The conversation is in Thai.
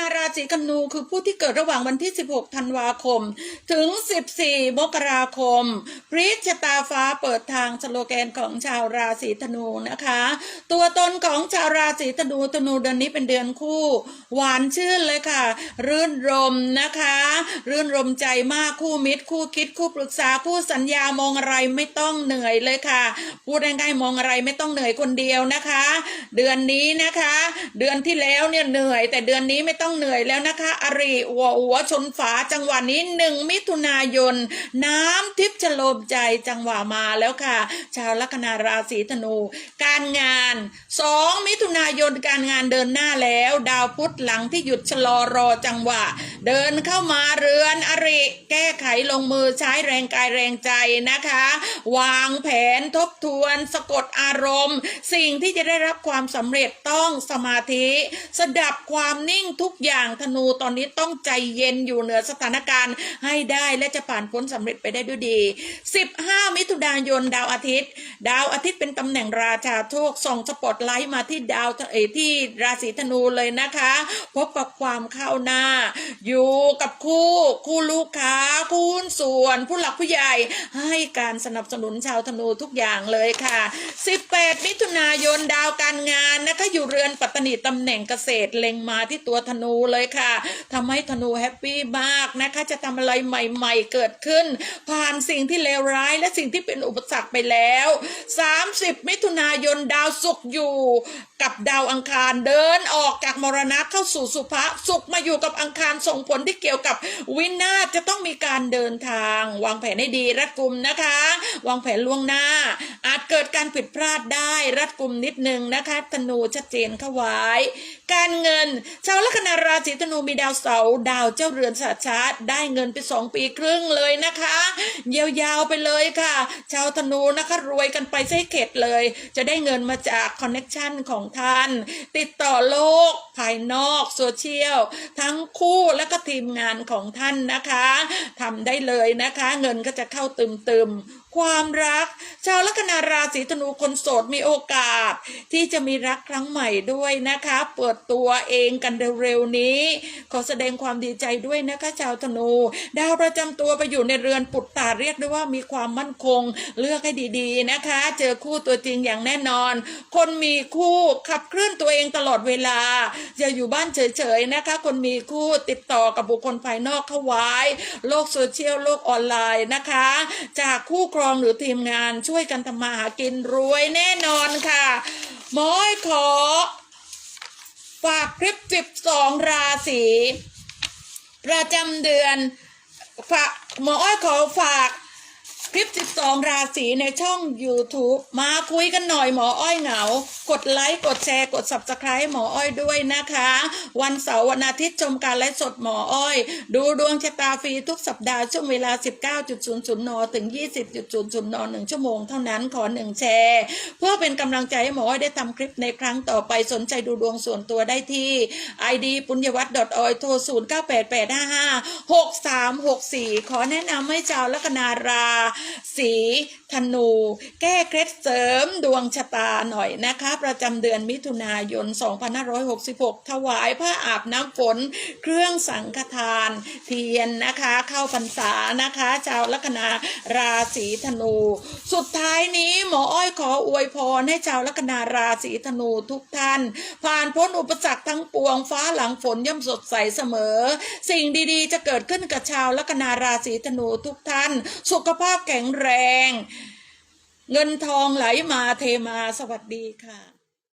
นารา ศีธนูคือผู้ที่เกิดระหว่างวันที่ 16 ธันวาคม ถึง 14 มกราคมพริชะตาฟ้าเปิดทางสโลแกนของชาวราศีธนูนะคะ ตัวตนของชาวราศีธนูธนูเดือนนี้เป็นเดือนคู่ หวานชื่นเลยค่ะ รื่นรมนะคะ รื่นรมใจมากคู่มิตร คู่คิดคู่ปรึกษาคู่สัญญามองอะไรไม่ต้องเหนื่อยเลยค่ะพูดง่ายๆมองอะไรไม่ต้องเหนื่อยคนเดียวนะคะ เดือนนี้นะคะ เดือนที่แล้วเนี่ยเหนื่อย แต่เดือนนี้ไม่ต้องเหนื่อยแล้วนะคะอริหัวหัวชนฝาจังหวะนี้หนึ่งมิถุนายน น้ำทิพย์ฉโลมใจจังหวะมาแล้วค่ะ ชาวลัคนาราศีธนู การงานสองมิถุนายนการงานเดินหน้าแล้ว ดาวพุธหลังที่หยุดชะลอรอจังหวะ เดินเข้ามาเรือนอริ แก้ไขลงมือใช้แรงกายแรงใจนะคะ วางแผนทบทวนสะกดอารมณ์ สิ่งที่จะได้รับความสำเร็จต้องสมาธิ สดับความนิ่งทุกอย่างธนูตอนนี้ต้องใจเย็นอยู่เหนือสถานการณ์ให้ได้และจะผ่านพ้นสำเร็จไปได้ด้วยดี 15 มิถุนายนดาวอาทิตย์ ดาวอาทิตย์เป็นตำแหน่งราชาโชคส่องสปอตไลท์มาที่ดาวเอที่ราศีธนูเลยนะคะ พบกับความเข้าหน้าอยู่กับคู่คู่ลูกค้าคู่ส่วนผู้หลักผู้ใหญ่ให้การสนับสนุนชาวธนูทุกอย่างเลยค่ะ 18 มิถุนายนดาวการงาน นะคะอยู่เรือนปัตตานีตำแหน่งเกษตรเล็งมาที่ตัวธนูเลยค่ะทำให้ธนูแฮปปี้มากนะคะจะทำอะไรใหม่ ๆ เกิดขึ้น ผ่านสิ่งที่เลวร้ายและสิ่งที่เป็นอุปสรรคไปแล้ว 30 มิถุนายนดาวศุกร์อยู่กับดาวอังคารเดินออกจากมรณะเข้าสู่สุภะสุขมาอยู่กับอังคารส่งผลที่เกี่ยวกับวินาศจะต้องมีการเดินทาง วางแผนให้ดีรัดกุมนะคะ วางแผนล่วงหน้า อาจเกิดการผิดพลาดได้รัดกุมนิดนึงนะคะธนูชัดเจนเข้าไว้ การเงิน ชาวลัคนาราศีธนูมีดาวเสาร์ดาวเจ้าเรือนสาชาติได้เงินไปสองปีครึ่งเลยนะคะ ยาวๆไปเลยค่ะ ชาวธนูนะคะรวยกันไปใช้เข็ดเลย จะได้เงินมาจากคอนเน็ชันของท่าน ติดต่อโลกายนอกโซเชียลทั้งคู่และก็ทีมงานของท่านนะคะทำได้เลยนะคะ เงินก็จะเข้าตึมๆความรัก ชาวลัคนาราศีธนูคนโสดมีโอกาส ที่จะมีรักครั้งใหม่ด้วยนะคะ เปิดตัวเองกันเร็วๆนี้ ขอแสดงความดีใจด้วยนะคะ ชาวธนู ดาวประจำตัวไปอยู่ในเรือนปุตตาเรียกได้ว่ามีความมั่นคง เลือกให้ดีๆนะคะ เจอคู่ตัวจริงอย่างแน่นอน คนมีคู่ขับเคลื่อนตัวเองตลอดเวลาอย่าอยู่บ้านเฉยๆนะคะ คนมีคู่ติดต่อกับบุคคลภายนอกเข้าไว้ โลกโซเชียลโลกออนไลน์นะคะ จากคู่ครองหรือทีมงานช่วยกันทำมาหากินรวยแน่นอนค่ะหมอยขอ ฝากคลิป 12 ราศีประจำเดือนฝากหมออ้อยขอฝาก คลิป 12 ราศีในช่อง YouTube มาคุยกันหน่อยหมออ้อยเหงา กดไลค์กดแชร์กด Subscribe หมออ้อยด้วยนะคะ วันเสาร์วันอาทิตย์ชมการไลฟ์สดหมออ้อย ดูดวงชะตาฟรีทุกสัปดาห์ช่วงเวลา 19.00 น ถึง 20.00 น 1 ชั่วโมงเท่านั้นขอ 1 แชร์ เพื่อเป็นกำลังใจให้หมออ้อยได้ทำคลิปในครั้งต่อไปสนใจดูดวงส่วนตัวได้ที่ id ปุญญวัตร .oi โทร0988556364 ขอแนะนำให้ชาวลัคนาราศีธนู แก้เคล็ดเสริมดวงชะตาหน่อยนะคะ ประจำเดือนมิถุนายน 2566 ถวายผ้าอาบน้ำฝน เครื่องสังฆทาน เทียนนะคะ เข้าพรรษานะคะชาวลัคนาราศีธนู สุดท้ายนี้หมออ้อยขออวยพรให้ชาวลัคนาราศีธนูทุกท่าน ผ่านพ้นอุปสรรคทั้งปวงฟ้าหลังฝนย่อมสดใสเสมอ สิ่งดีๆ จะเกิดขึ้นกับชาวลัคนาราศีธนูทุกท่าน สุขภาพแข็งแรง เงินทองไหลมาเทมาสวัสดีค่ะ